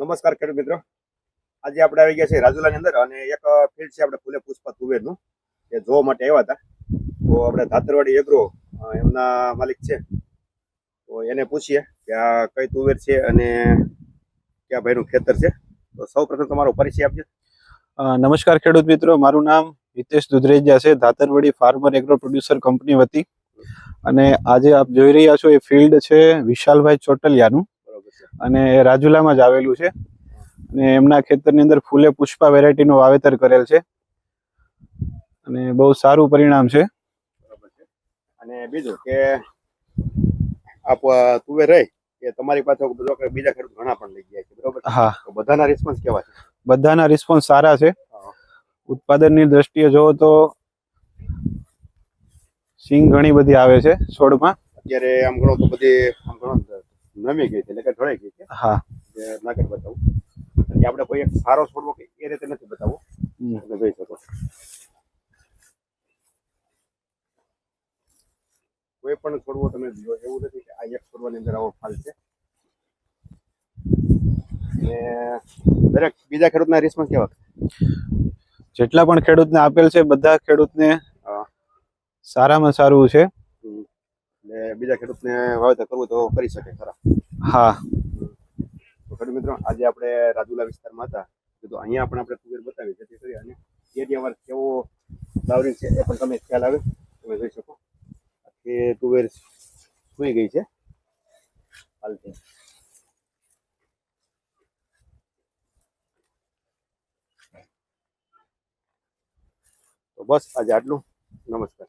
નમસ્કાર ખેડૂત મિત્રો. આજે આપણે આવી ગયા છે રાજુલાની અંદર અને એક ફિલ્ડ છે આપણે ફૂલે પુષ્પા તુવેરનું એ જોવા માટે આવ્યા હતા. તો આપણે ધાતરવાડી એગ્રો એમના માલિક છે. તો એને પૂછીએ કે આ કઈ તુવેર છે અને કયા ભાઈનું ખેતર છે. તો સૌ પ્રથમ તમારો પરિચય આપજો. નમસ્કાર ખેડૂત મિત્રો, મારું નામ હિતેશ દુધરેજા છે. Dhatarwadi farmer agro producer company વતી. અને આજે આપ જોઈ રહ્યા છો એ ફિલ્ડ છે વિશાલભાઈ ચોટલિયાનું. અને રાજુલામાં જ આવેલું છે. અને એમના ખેતરની અંદર ફૂલે પુષ્પા વેરાયટીનું વાવેતર કરેલ છે. અને બહુ સારું પરિણામ છે. અને બીજું કે આપ તુવેર રહી કે તમારી પાસે બધો કે બીજા ખેડૂત ઘણા પણ લઈ ગયા છે બરોબર હા. બધાના રિસ્પોન્સ કેવા છે? બધાના રિસ્પોન્સ સારા છે. ઉત્પાદનની દ્રષ્ટિએ જોવો તો સિંગ ઘણી બધી આવે છે છોડમાં. અત્યારે આમ ઘણો તો બધી આમ તો નમી ગઈ છે એટલે કે ઢળાઈ ગઈ છે. હા. નાગર બતાવું. એટલે આપણે કોઈ એક સારો છોડવો કે એ રીતે નથી બતાવવો તમે જોઈ શકો. કોઈ પણ છોડવો તમે જો એવું નથી કે આ એક છોડવાની અંદર આવો ફાલ છે. દરેક બીજા ખેડૂતના રિસ્પોન્સ કેવા? જેટલા પણ ખેડૂતને આપેલ છે બધા ખેડૂતને સારામાં સારું છે. બીજા ખેડૂતને વાવેતર કરવું તો કરી શકે ખરા. હા. તો ખેડૂત મિત્રો આજે આપણે રાજુલા વિસ્તારમાં હતા. તો અહીંયા પણ આપણે તુવેર બતાવી જેથી કરી અને એરિયાવાર કેવો ફ્લાવરિંગ છે એ પણ તમે ખ્યાલ આવે. તમે જોઈ શકો. આખી તુવેર સૂઈ ગઈ છે. હાલથી તો બસ આજે આટલું. નમસ્કાર.